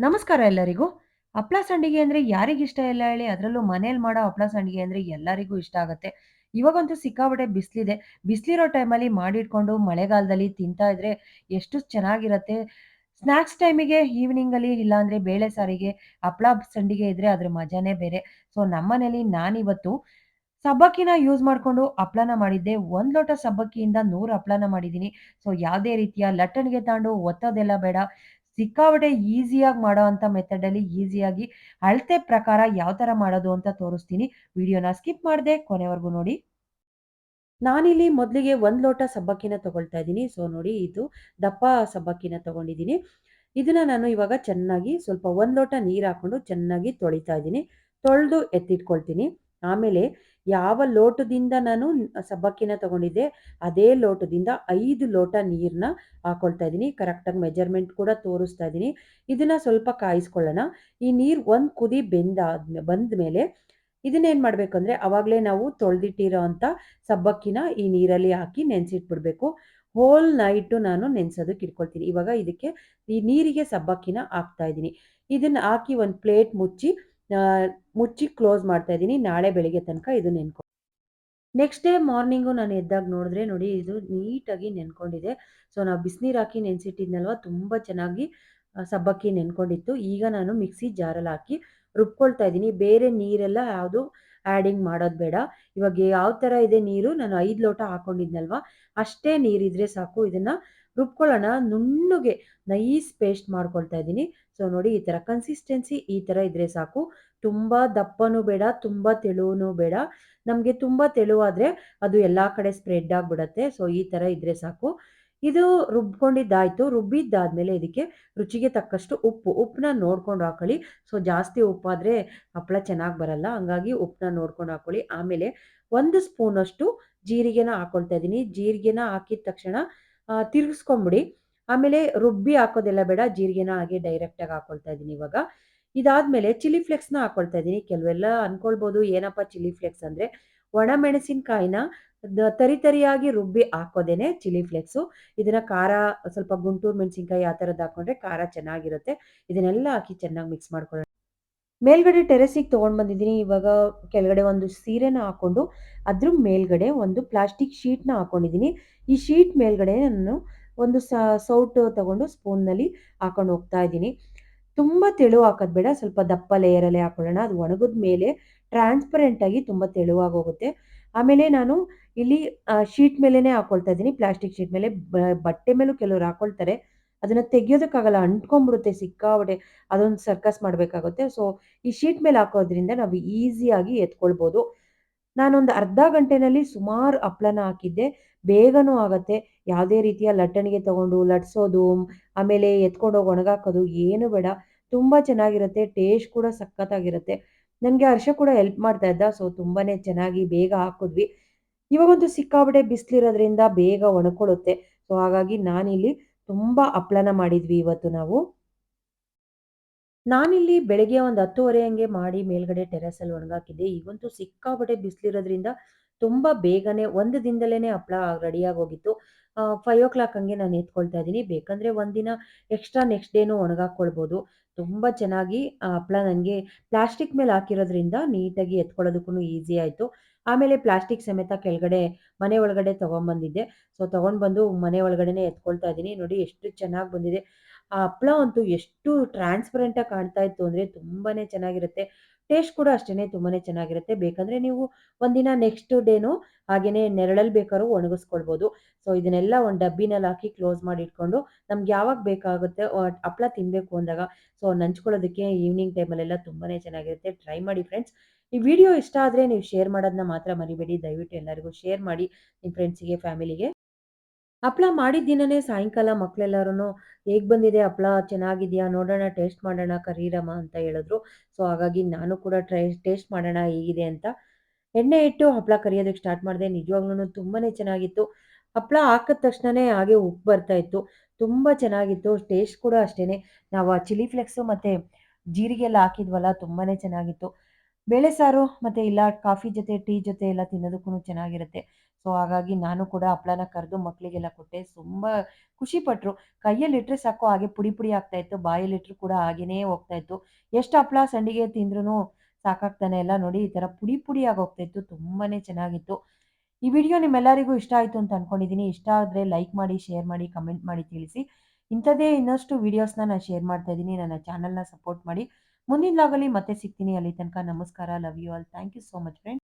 ನಮಸ್ಕಾರ ಎಲ್ಲರಿಗೂ. ಹಪ್ಳ ಸಂಡಿಗೆ ಅಂದ್ರೆ ಯಾರಿಗಿಷ್ಟ ಇಲ್ಲ ಹೇಳಿ? ಅದರಲ್ಲೂ ಮನೇಲಿ ಮಾಡೋ ಹಪ್ಳ ಸಂಡಿಗೆ ಅಂದ್ರೆ ಎಲ್ಲರಿಗೂ ಇಷ್ಟ ಆಗುತ್ತೆ ಇವಾಗಂತೂ ಸಿಕ್ಕಾಪಟ್ಟೆ ಬಿಸಿಲಿದೆ ಬಿಸ್ಲಿರೋ ಟೈಮಲ್ಲಿ ಮಾಡಿಟ್ಕೊಂಡು ಮಳೆಗಾಲದಲ್ಲಿ ತಿಂತಾ ಇದ್ರೆ ಎಷ್ಟು ಚೆನ್ನಾಗಿರತ್ತೆ. ಸ್ನ್ಯಾಕ್ಸ್ ಟೈಮಿಗೆ ಈವ್ನಿಂಗಲ್ಲಿ ಇಲ್ಲಾಂದ್ರೆ ಬೇಳೆ ಸಾರಿಗೆ, ಹಪ್ಳ ಸಂಡಿಗೆ ಇದ್ರೆ ಅದ್ರ ಮಜಾನೇ ಬೇರೆ. ಸೊ, ನಮ್ಮನೇಲಿ ನಾನಿವತ್ತು ಸಬ್ಬಕ್ಕಿನ ಯೂಸ್ ಮಾಡ್ಕೊಂಡು ಹಪ್ಳನ ಮಾಡಿದ್ದೆ. ಒಂದು ಲೋಟ ಸಬ್ಬಕ್ಕಿಯಿಂದ ನೂರು ಹಪ್ಳನ ಮಾಡಿದ್ದೀನಿ. ಸೊ, ಯಾವುದೇ ರೀತಿಯ ಲಟ್ಟಣಿಗೆ ತಾಂಡು ಒತ್ತೋದೆಲ್ಲ ಬೇಡ. ಸಿಕ್ಕಾಪಟ್ಟೆ ಈಸಿಯಾಗಿ ಮಾಡೋ ಅಂತ ಮೆಥಡಲ್ಲಿ ಈಸಿಯಾಗಿ ಅಳತೆ ಪ್ರಕಾರ ಯಾವ ಥರ ಮಾಡೋದು ಅಂತ ತೋರಿಸ್ತೀನಿ. ವಿಡಿಯೋನ ಸ್ಕಿಪ್ ಮಾಡಿದೆ ಕೊನೆವರೆಗೂ ನೋಡಿ. ನಾನಿಲ್ಲಿ ಮೊದಲಿಗೆ ಒಂದು ಲೋಟ ಸಬ್ಬಕ್ಕಿನ ತಗೊಳ್ತಾ ಇದ್ದೀನಿ. ಸೊ ನೋಡಿ ಇದು ದಪ್ಪ ಸಬ್ಬಕ್ಕಿನ ತಗೊಂಡಿದ್ದೀನಿ. ಇದನ್ನ ನಾನು ಇವಾಗ ಚೆನ್ನಾಗಿ ಸ್ವಲ್ಪ ಒಂದು ಲೋಟ ನೀರು ಹಾಕೊಂಡು ಚೆನ್ನಾಗಿ ತೊಳಿತಾ ಇದ್ದೀನಿ. ತೊಳೆದು ಎತ್ತಿಟ್ಕೊಳ್ತೀನಿ. ಆಮೇಲೆ ಯಾವ ಲೋಟದಿಂದ ನಾನು ಸಬ್ಬಕ್ಕಿನ ತಗೊಂಡಿದ್ದೆ, ಅದೇ ಲೋಟದಿಂದ ಐದು ಲೋಟ ನೀರನ್ನ ಹಾಕೊಳ್ತಾ ಇದ್ದೀನಿ. ಕರೆಕ್ಟಾಗಿ ಮೆಜರ್ಮೆಂಟ್ ಕೂಡ ತೋರಿಸ್ತಾ ಇದ್ದೀನಿ. ಇದನ್ನ ಸ್ವಲ್ಪ ಕಾಯಿಸ್ಕೊಳ್ಳೋಣ. ಈ ನೀರು ಒಂದು ಕುದಿ ಬೆಂದಾದ, ಬಂದ ಮೇಲೆ ಇದನ್ನೇನು ಮಾಡಬೇಕಂದ್ರೆ ಆವಾಗಲೇ ನಾವು ತೊಳೆದಿಟ್ಟಿರೋ ಅಂಥ ಸಬ್ಬಕ್ಕಿನ ಈ ನೀರಲ್ಲಿ ಹಾಕಿ ನೆನೆಸಿಟ್ಬಿಡ್ಬೇಕು. ಹೋಲ್ ನೈಟು ನಾನು ನೆನೆಸೋದಕ್ಕೆ ಇಟ್ಕೊಳ್ತೀನಿ. ಇವಾಗ ಇದಕ್ಕೆ ಈ ನೀರಿಗೆ ಸಬ್ಬಕ್ಕಿನ ಹಾಕ್ತಾ ಇದ್ದೀನಿ. ಇದನ್ನ ಹಾಕಿ ಒಂದು ಪ್ಲೇಟ್ ಮುಚ್ಚಿ ಮುಚ್ಚಿ ಕ್ಲೋಸ್ ಮಾಡ್ತಾ ಇದ್ದೀನಿ. ನಾಳೆ ಬೆಳಿಗ್ಗೆ ತನಕ ಇದು ನೆನ್ಕೊ ನೆಕ್ಸ್ಟ್ ಡೇ ಮಾರ್ನಿಂಗು ನಾನು ಎದ್ದಾಗ ನೋಡಿದ್ರೆ ನೋಡಿ ಇದು ನೀಟಾಗಿ ನೆನ್ಕೊಂಡಿದೆ. ಸೊ ನಾವು ಬಿಸಿನೀರು ಹಾಕಿ ನೆನೆಸಿಟ್ಟಿದ್ನಲ್ವ ತುಂಬ ಚೆನ್ನಾಗಿ ಸಬ್ಬಕ್ಕಿ ನೆನ್ಕೊಂಡಿತ್ತು. ಈಗ ನಾನು ಮಿಕ್ಸಿ ಜಾರಲ್ಲಿ ಹಾಕಿ ರುಬ್ಕೊಳ್ತಾ ಇದ್ದೀನಿ. ಬೇರೆ ನೀರೆಲ್ಲ ಯಾವುದು ಆ್ಯಡಿಂಗ್ ಮಾಡೋದು ಬೇಡ. ಇವಾಗ ಯಾವ ಥರ ಇದೆ ನೀರು ನಾನು ಐದು ಲೋಟ ಹಾಕೊಂಡಿದ್ನಲ್ವ ಅಷ್ಟೇ ನೀರಿದ್ರೆ ಸಾಕು. ಇದನ್ನ ರುಬ್ಕೊಳ್ಳೋಣ. ನುಣ್ಣಗೆ ನೈಸ್ ಪೇಸ್ಟ್ ಮಾಡ್ಕೊಳ್ತಾ ಇದ್ದೀನಿ. ಸೊ ನೋಡಿ ಈ ಥರ ಕನ್ಸಿಸ್ಟೆನ್ಸಿ ಈ ಥರ ಇದ್ರೆ ಸಾಕು. ತುಂಬ ದಪ್ಪನೂ ಬೇಡ, ತುಂಬ ತೆಳುವೂ ಬೇಡ. ನಮಗೆ ತುಂಬ ತೆಳುವಾದರೆ ಅದು ಎಲ್ಲ ಕಡೆ ಸ್ಪ್ರೆಡ್ ಆಗಿಬಿಡತ್ತೆ. ಸೊ ಈ ಥರ ಇದ್ರೆ ಸಾಕು. ಇದು ರುಬ್ಕೊಂಡಿದ್ದಾಯಿತು ರುಬ್ಬಿದ್ದಾದಮೇಲೆ ಇದಕ್ಕೆ ರುಚಿಗೆ ತಕ್ಕಷ್ಟು ಉಪ್ಪು. ಉಪ್ಪನ್ನ ನೋಡ್ಕೊಂಡು ಹಾಕೊಳ್ಳಿ. ಸೊ ಜಾಸ್ತಿ ಉಪ್ಪಾದರೆ ಹಪ್ಪಳ ಚೆನ್ನಾಗಿ ಬರಲ್ಲ. ಹಂಗಾಗಿ ಉಪ್ಪನ್ನ ನೋಡ್ಕೊಂಡು ಹಾಕೊಳ್ಳಿ. ಆಮೇಲೆ ಒಂದು ಸ್ಪೂನಷ್ಟು ಜೀರಿಗೆನ ಹಾಕೊಳ್ತಾ ಇದ್ದೀನಿ. ಜೀರಿಗೆನ ಹಾಕಿದ ತಕ್ಷಣ ತಿರುಗಿಸ್ಕೊಂಬಿಡಿ. ಆಮೇಲೆ ರುಬ್ಬಿ ಹಾಕೋದೆಲ್ಲ ಬೇಡ. ಜೀರಿಗೆನ ಹಾಗೆ ಡೈರೆಕ್ಟಾಗಿ ಹಾಕೊಳ್ತಾ ಇದ್ದೀನಿ ಇವಾಗ. ಇದಾದ್ಮೇಲೆ ಚಿಲ್ಲಿ ಫ್ಲೆಕ್ಸ್ನ ಹಾಕೊಳ್ತಾ ಇದ್ದೀನಿ. ಕೆಲವೆಲ್ಲ ಅನ್ಕೊಳ್ಬೋದು, ಏನಪ್ಪ ಚಿಲ್ಲಿ ಫ್ಲೆಕ್ಸ್ ಅಂದ್ರೆ ಒಣ ಮೆಣಸಿನಕಾಯಿನ ದ, ತರಿ ತರಿಯಾಗಿ ರುಬ್ಬಿ ಹಾಕೋದೇನೆ ಚಿಲ್ಲಿ ಫ್ಲೆಕ್ಸು ಇದನ್ನ ಖಾರ, ಸ್ವಲ್ಪ ಗುಂಟೂರು ಮೆಣಸಿನ್ಕಾಯಿ ಆ ಥರದ್ದು ಹಾಕೊಂಡ್ರೆ ಖಾರ ಚೆನ್ನಾಗಿರುತ್ತೆ. ಇದನ್ನೆಲ್ಲ ಹಾಕಿ ಚೆನ್ನಾಗಿ ಮಿಕ್ಸ್ ಮಾಡ್ಕೊಳ್ಳೋಣ. ಮೇಲ್ಗಡೆ ಟೆರೆಸಿಗೆ ತೊಗೊಂಡು ಬಂದಿದ್ದೀನಿ. ಇವಾಗ ಕೆಳಗಡೆ ಒಂದು ಸೀರೆನ ಹಾಕೊಂಡು ಅದ್ರ ಮೇಲ್ಗಡೆ ಒಂದು ಪ್ಲಾಸ್ಟಿಕ್ ಶೀಟ್‌ನ ಹಾಕೊಂಡಿದ್ದೀನಿ. ಈ ಶೀಟ್ ಮೇಲ್ಗಡೆ ನಾನು ಒಂದು ಸೌಟು ತಗೊಂಡು ಸ್ಪೂನ್‌ನಲ್ಲಿ ಹಾಕೊಂಡು ಹೋಗ್ತಾ ಇದ್ದೀನಿ. ತುಂಬ ತೆಳು ಹಾಕೋದು ಬೇಡ. ಸ್ವಲ್ಪ ದಪ್ಪ ಲೇಯರಲ್ಲೇ ಹಾಕೊಳ್ಳೋಣ. ಅದು ಒಣಗಿದ ಮೇಲೆ ಟ್ರಾನ್ಸ್ಪರೆಂಟಾಗಿ ತುಂಬ ತೆಳುವಾಗಿ ಹೋಗುತ್ತೆ. ಆಮೇಲೆ ನಾನು ಇಲ್ಲಿ ಶೀಟ್ ಮೇಲೇನೆ ಹಾಕೊಳ್ತಾ ಇದ್ದೀನಿ. ಪ್ಲಾಸ್ಟಿಕ್ ಶೀಟ್ ಮೇಲೆ ಬಟ್ಟೆ ಮೇಲೂ ಕೆಲವರು ಹಾಕೊಳ್ತಾರೆ. ಅದನ್ನ ತೆಗಿಯೋದಕ್ಕಾಗಲ್ಲ ಅಂಟ್ಕೊಂಡ್ಬಿಡುತ್ತೆ ಸಿಕ್ಕಾಬಡೆ ಅದೊಂದು ಸರ್ಕಸ್ ಮಾಡಬೇಕಾಗುತ್ತೆ. ಸೊ ಈ ಶೀಟ್ ಮೇಲೆ ಹಾಕೋದ್ರಿಂದ ನಾವು ಈಸಿಯಾಗಿ ಎತ್ಕೊಳ್ಬೋದು. ನಾನೊಂದು ಅರ್ಧ ಗಂಟೆನಲ್ಲಿ ಸುಮಾರು ಹಪ್ಳನ ಹಾಕಿದ್ದೆ. ಬೇಗನೂ ಆಗತ್ತೆ. ಯಾವುದೇ ರೀತಿಯ ಲಟ್ಟಣಿಗೆ ತಗೊಂಡು ಲಟ್ಸೋದು, ಆಮೇಲೆ ಎತ್ಕೊಂಡೋಗಿ ಒಣಗಾಕೋದು ಏನು ಬೇಡ. ತುಂಬ ಚೆನ್ನಾಗಿರುತ್ತೆ. ಟೇಸ್ಟ್ ಕೂಡ ಸಖತ್ತಾಗಿರುತ್ತೆ. ನನಗೆ ಹರ್ಷ ಕೂಡ ಹೆಲ್ಪ್ ಮಾಡ್ತಾ ಇದ್ದ. ಸೊ ತುಂಬಾನೇ ಚೆನ್ನಾಗಿ ಬೇಗ ಹಾಕಿದ್ವಿ. ಇವಾಗಂತೂ ಸಿಕ್ಕಾಬಡೆ ಬಿಸಿಲಿರೋದ್ರಿಂದ ಬೇಗ ಒಣಕೊಳ್ಳುತ್ತೆ. ಸೊ ಹಾಗಾಗಿ ನಾನಿಲ್ಲಿ ತುಂಬ ಹಪ್ಳನ ಮಾಡಿದ್ವಿ ಇವತ್ತು ನಾವು. ನಾನಿಲ್ಲಿ ಬೆಳಗ್ಗೆ ಒಂದು 10:30 ಹಂಗೆ ಮಾಡಿ ಮೇಲ್ಗಡೆ ಟೆರೆಸಲ್ಲಿ ಒಣಗಾಕಿದ್ದೆ. ಈಗಂತೂ ಸಿಕ್ಕಾಪಟ್ಟೆ ಬಿಸಿಲಿರೋದ್ರಿಂದ ತುಂಬ ಬೇಗನೆ ಒಂದು ದಿನದಲ್ಲೇನೆ ಹಪ್ಪಳ ರೆಡಿಯಾಗಿ ಹೋಗಿತ್ತು. ಆ, 5:00 ಹಂಗೆ ನಾನು ಎತ್ಕೊಳ್ತಾ ಇದ್ದೀನಿ. ಬೇಕಂದ್ರೆ ಒಂದಿನ ಎಕ್ಸ್ಟ್ರಾ ನೆಕ್ಸ್ಟ್ ಡೇನೂ ಒಣಗಾಕ್ಕೊಳ್ಬೋದು. ತುಂಬಾ ಚೆನ್ನಾಗಿ ಆ ಹಪ್ಪಳ ನನಗೆ ಪ್ಲಾಸ್ಟಿಕ್ ಮೇಲೆ ಹಾಕಿರೋದ್ರಿಂದ ನೀಟಾಗಿ ಎತ್ಕೊಳ್ಳೋದಕ್ಕೂ ಈಸಿ ಆಯಿತು. ಆಮೇಲೆ ಪ್ಲಾಸ್ಟಿಕ್ ಸಮೇತ ಕೆಳಗಡೆ ಮನೆ ಒಳಗಡೆ ತಗೊಂಬಂದಿದ್ದೆ. ಸೊ ತಗೊಂಡು ಬಂದು ಮನೆ ಒಳಗಡೆನೆ ಎತ್ಕೊಳ್ತಾ ಇದ್ದೀನಿ. ನೋಡಿ ಎಷ್ಟು ಚೆನ್ನಾಗಿ ಬಂದಿದೆ. ಆ ಹಪ್ಪಳ ಅಂತೂ ಎಷ್ಟು ಟ್ರಾನ್ಸ್ಪರೆಂಟಾಗಿ ಕಾಣ್ತಾ ಇತ್ತು ಅಂದರೆ ತುಂಬಾನೇ ಚೆನ್ನಾಗಿರುತ್ತೆ. ಟೇಸ್ಟ್ ಕೂಡ ಅಷ್ಟೇನೆ ತುಂಬಾನೇ ಚೆನ್ನಾಗಿರುತ್ತೆ. ಬೇಕಂದ್ರೆ ನೀವು ಒಂದಿನ ನೆಕ್ಸ್ಟ್ ಡೇನು ಹಾಗೇನೇ ನೆರಳಲ್ಲಿ ಬೇಕಾದ್ರೂ ಒಣಗಿಸ್ಕೊಳ್ಬೋದು. ಸೊ ಇದನ್ನೆಲ್ಲ ಒಂದು ಡಬ್ಬಿನಲ್ಲಿ ಹಾಕಿ ಕ್ಲೋಸ್ ಮಾಡಿ ಇಟ್ಕೊಂಡು ನಮ್ಗೆ ಯಾವಾಗ ಬೇಕಾಗುತ್ತೆ ಹಪ್ಪಳ ತಿನ್ನಬೇಕು ಅಂದಾಗ ಸೊ ನಂಚ್ಕೊಳ್ಳೋದಕ್ಕೆ ಈವ್ನಿಂಗ್ ಟೈಮಲ್ಲೆಲ್ಲ ತುಂಬಾನೇ ಚೆನ್ನಾಗಿರುತ್ತೆ. ಟ್ರೈ ಮಾಡಿ ಫ್ರೆಂಡ್ಸ್. ಈ ವಿಡಿಯೋ ಇಷ್ಟ ಆದರೆ ನೀವು ಶೇರ್ ಮಾಡೋದನ್ನ ಮಾತ್ರ ಮರಿಬೇಡಿ. ದಯವಿಟ್ಟು ಎಲ್ಲರಿಗೂ ಶೇರ್ ಮಾಡಿ ನಿಮ್ಮ ಫ್ರೆಂಡ್ಸಿಗೆ, ಫ್ಯಾಮಿಲಿಗೆ. ಹಪ್ಪಳ ಮಾಡಿದ ದಿನನೇ ಸಾಯಂಕಾಲ ಮಕ್ಳೆಲ್ಲರೂ ಹೇಗ್ ಬಂದಿದೆ ಹಪ್ಳ, ಚೆನ್ನಾಗಿದೆಯಾ, ನೋಡೋಣ, ಟೇಸ್ಟ್ ಮಾಡೋಣ, ಕರೀರಮ್ಮ ಅಂತ ಹೇಳಿದ್ರು. ಸೊ, ಹಾಗಾಗಿ ನಾನು ಕೂಡ ಟ್ರೈ, ಟೇಸ್ಟ್ ಮಾಡೋಣ, ಹೇಗಿದೆ ಅಂತ ಎಣ್ಣೆ ಇಟ್ಟು ಹಪ್ಳ ಕರಿಯೋದಕ್ಕೆ ಸ್ಟಾರ್ಟ್ ಮಾಡಿದೆ. ನಿಜವಾಗ್ಲೂ ತುಂಬಾನೇ ಚೆನ್ನಾಗಿತ್ತು. ಹಪ್ಳ ಹಾಕಿದ ತಕ್ಷಣನೇ ಹಾಗೆ ಉಪ್ಪು ಬರ್ತಾ ಇತ್ತು. ತುಂಬ ಚೆನ್ನಾಗಿತ್ತು. ಟೇಸ್ಟ್ ಕೂಡ ಅಷ್ಟೇನೆ. ನಾವು ಆ ಚಿಲ್ಲಿ ಫ್ಲೆಕ್ಸು ಮತ್ತು ಜೀರಿಗೆ ಎಲ್ಲ ಹಾಕಿದ್ವಲ್ಲ, ತುಂಬಾನೇ ಚೆನ್ನಾಗಿತ್ತು. ಬೇಳೆ ಸಾರು ಮತ್ತು ಇಲ್ಲ ಕಾಫಿ ಜೊತೆ, ಟೀ ಜೊತೆ ಎಲ್ಲ ತಿನ್ನೋದಕ್ಕೂ ಚೆನ್ನಾಗಿರುತ್ತೆ. ಸೊ ಹಾಗಾಗಿ ನಾನು ಕೂಡ ಹಪ್ಳನ ಕರೆದು ಮಕ್ಕಳಿಗೆಲ್ಲ ಕೊಟ್ಟೆ. ತುಂಬ ಖುಷಿಪಟ್ರು. ಕೈಯಲ್ಲಿಟ್ಟರೆ ಸಾಕು ಹಾಗೆ ಪುಡಿ ಪುಡಿ ಆಗ್ತಾ ಇತ್ತು. ಬಾಯಲ್ಲಿಟ್ರು ಕೂಡ ಹಾಗೇನೇ ಹೋಗ್ತಾ ಇತ್ತು. ಎಷ್ಟು ಹಪ್ಳ ಸಂಡಿಗೆ ತಿಂದ್ರೂ ಸಾಕಾಗ್ತಾನೆ ಎಲ್ಲ ನೋಡಿ ಈ ಥರ ಪುಡಿ ಪುಡಿ ಹೋಗ್ತಾ ಇತ್ತು. ತುಂಬಾನೇ ಚೆನ್ನಾಗಿತ್ತು. ಈ ವಿಡಿಯೋ ನಿಮ್ಮೆಲ್ಲರಿಗೂ ಇಷ್ಟ ಆಯಿತು ಅಂತ ಅಂದ್ಕೊಂಡಿದ್ದೀನಿ ಇಷ್ಟ ಆದರೆ ಲೈಕ್ ಮಾಡಿ, ಶೇರ್ ಮಾಡಿ, ಕಮೆಂಟ್ ಮಾಡಿ ತಿಳಿಸಿ. ಇಂಥದ್ದೇ ಇನ್ನಷ್ಟು ವಿಡಿಯೋಸ್‌ನ ನಾನು ಶೇರ್ ಮಾಡ್ತಾ ಇದ್ದೀನಿ. ನನ್ನ ಚಾನಲ್‌ನ ಸಪೋರ್ಟ್ ಮಾಡಿ. ಮುಂದಿನ ಲಾಗಲಿ ಮತ್ತೆ ಸಿಗ್ತೀನಿ. ಅಲ್ಲಿ ತನಕ ನಮಸ್ಕಾರ. Love you all. Thank you so much friends.